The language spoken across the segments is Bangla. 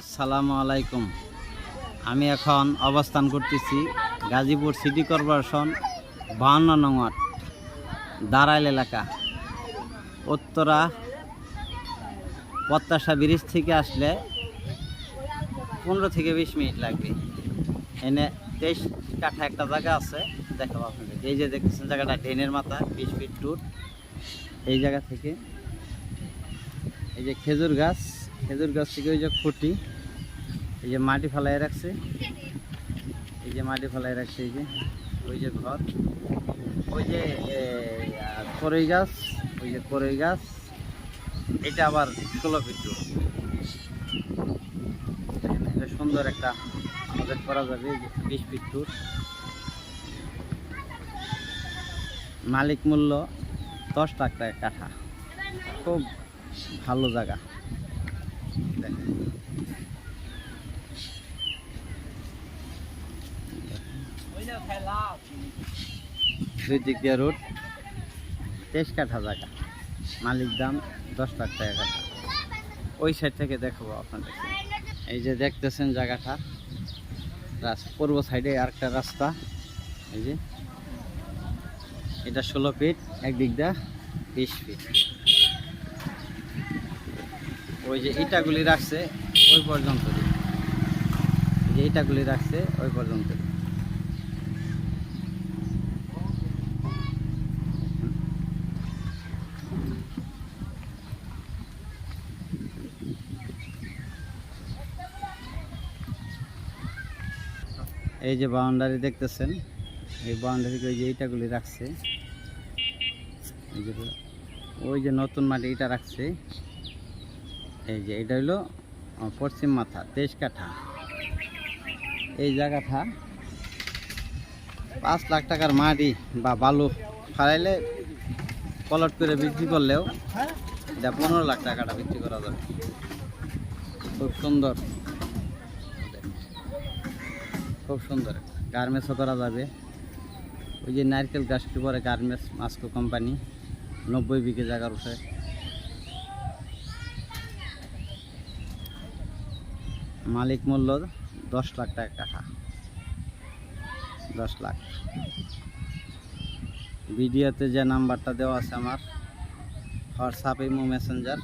আসসালামু আলাইকুম। আমি এখন অবস্থান করতেছি গাজীপুর সিটি কর্পোরেশন বাহান্ন নং দাঁড়াইল এলাকা। উত্তরা প্রত্যাশা ব্রিজ থেকে আসলে পনেরো থেকে বিশ মিনিট লাগবে। এনে তেইশ কাঠা একটা জায়গা আছে, দেখাবো আপনাদের। এই যে দেখতেছেন জায়গাটা ড্রেনের মাথা, বিশ ফিট টুর এই জায়গা থেকে এই যে খেজুর গাছ খেজুর গাছ থেকে ওই যে খুঁটি, এই যে মাটি ফেলাই রাখছে। এই যে মাটি ফেলাই রাখছে, এই যে, ওই যে ঘর। ওই যে কড়ই গাছ, ওই যে কড়ই গাছ। এটা আবার ষোলো সুন্দর একটা প্রজেক্ট করা যাবে বিশ ফিট মালিক মূল্য দশ টাকা কাঠা। খুব ভালো জায়গা। দুই রোড তেইশ জায়গা। মালিক দাম দশ লাখ টাকা ওই সাইড থেকে দেখাবো আপনাদেরকে। এই যে দেখতেছেন জায়গাটা পূর্ব সাইডে আরেকটা রাস্তা। এই যে, এটা ষোলো ফিট একদিক দা বিশ ফিট ওই যে ইটাগুলি রাখছে, ওই পর্যন্ত যে ইটাগুলি রাখছে, ওই পর্যন্ত এই যে বাউন্ডারি দেখতেছেন, এই বাউন্ডারিকে ওই যে ইটাগুলি রাখছে। ওই যে নতুন মাটি ইটা রাখছে। এই যে এটা হলো পশ্চিম মাথা, তেইশ কাঠা। এই জায়গাটা পাঁচ লাখ টাকার মাটি বা বালু ফালাইলে পলট করে বিক্রি করলেও এটা পনেরো লাখ টাকাটা বিক্রি করা যাবে। খুব সুন্দর। খুব সুন্দর। গার্মেন্টসও করা যাবে। ওই যে নারকেল গাছটি পরে গার্মেন্টস মাস্কো কোম্পানি, নব্বই বিঘে জায়গার উঠে মালিক মূল্য দশ লাখ টাকা কাঠা। দশ লাখ। ভিডিওতে যে নাম্বারটা দেওয়া আছে আমার, হোয়াটসঅ্যাপ, ইমো, মেসেঞ্জার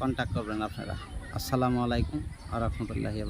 কন্ট্যাক্ট করবেন আপনারা। আসসালামু আলাইকুম আ রহমতুল্লাহি